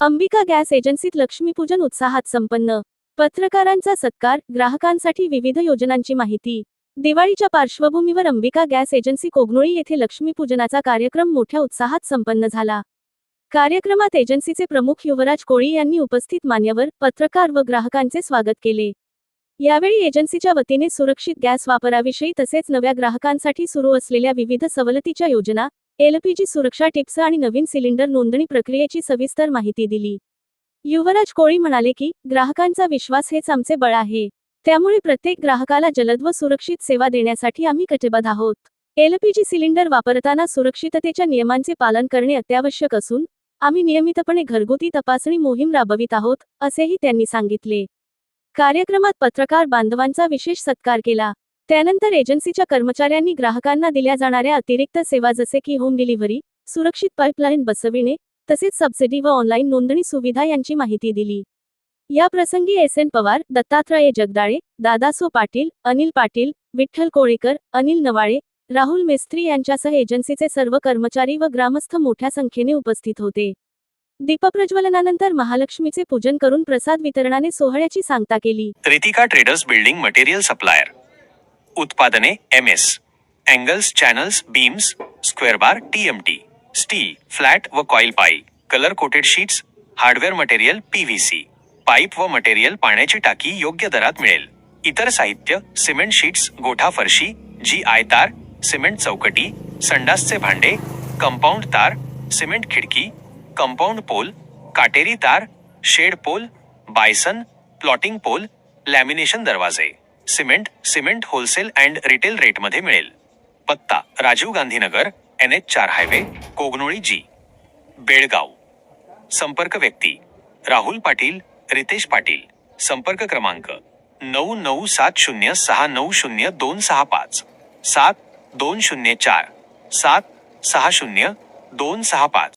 Ambika gas एजन्सीत Lakshmipujan उत्साहात संपन्न. पत्रकारांचा सत्कार ग्राहकांसाठी विविध योजनांची माहिती. दिवाळीच्या पार्श्वभूमीवर अंबिका गॅस एजन्सी कोगनोळी येथे लक्ष्मीपूजनाचा कार्यक्रम मोठ्या उत्साहात संपन्न झाला. कार्यक्रमात एजन्सीचे प्रमुख युवराज कोळी यांनी उपस्थित मान्यवर पत्रकार व ग्राहकांचे स्वागत केले. यावेळी एजन्सीच्या वतीने सुरक्षित गॅस वापराविषयी तसेच नव्या ग्राहकांसाठी सुरू असलेल्या विविध सवलतीच्या योजना एलपीजी सुरक्षा टिप्स आणि नवीन सिलेंडर नोंदणी प्रक्रियेची सविस्तर माहिती दिली. युवराज कोळी म्हणाले की ग्राहकांचा विश्वास हेच आमचे बळ आहे. त्यामुळे प्रत्येक ग्राहकाला जलद व सुरक्षित सेवा देण्यासाठी आम्ही कटिबद्ध आहोत. एलपीजी सिलेंडर वापरताना सुरक्षिततेच्या नियमांचे पालन करणे अत्यावश्यक असून आम्ही नियमितपणे घरगुती तपासणी मोहीम राबवित आहोत असेही त्यांनी सांगितले. कार्यक्रमात पत्रकार बांधवांचा विशेष सत्कार केला. त्यानंतर एजन्सीच्या कर्मचाऱ्यांनी ग्राहकांना दिल्या जाणाऱ्या अतिरिक्त सेवा जसे की होम डिलिव्हरी सुरक्षित पाईपलाईन बसविणे तसेच सबसिडी व ऑनलाईन नोंदणी सुविधा यांची माहिती दिली. या प्रसंगी एस एन पवार दत्तात्रय जगदाळे दादासो पाटील अनिल पाटील विठ्ठल कोळेकर अनिल नवाळे राहुल मेस्त्री यांच्यासह एजन्सीचे सर्व कर्मचारी व ग्रामस्थ मोठ्या संख्येने उपस्थित होते. दीपप्रज्वलनानंतर महालक्ष्मीचे पूजन करून प्रसाद वितरणाने सोहळ्याची सांगता केली. Ritika traders building material supplier. उत्पादने M S angles channels beams square bar T M T steel flat व कॉईल पाई colour coated sheets hardware material P V C pipe व मटेरियल पाण्याची टाकी योग्य दरात मिळेल. इतर साहित्य सिमेंट शीट्स गोठा फरशी जी आय तार सिमेंट चौकटी संडासचे भांडे कंपाऊंड तार सिमेंट खिडकी कंपाऊंड पोल काटेरी तार shed pole bison plotting pole lamination दरवाजे. Cement cement wholesale and retail रेटमध्ये मिळेल. पत्ता राजीव गांधीनगर एन एच चार हायवे कोगनोळी जी. बेळगाव. संपर्क व्यक्ती राहुल पाटील रितेश पाटील. संपर्क क्रमांक नऊ नऊ सात शून्य सहा नऊ शून्य दोन सहा पाच. सात दोन शून्य चार सात सहा शून्य दोन सहा पाच.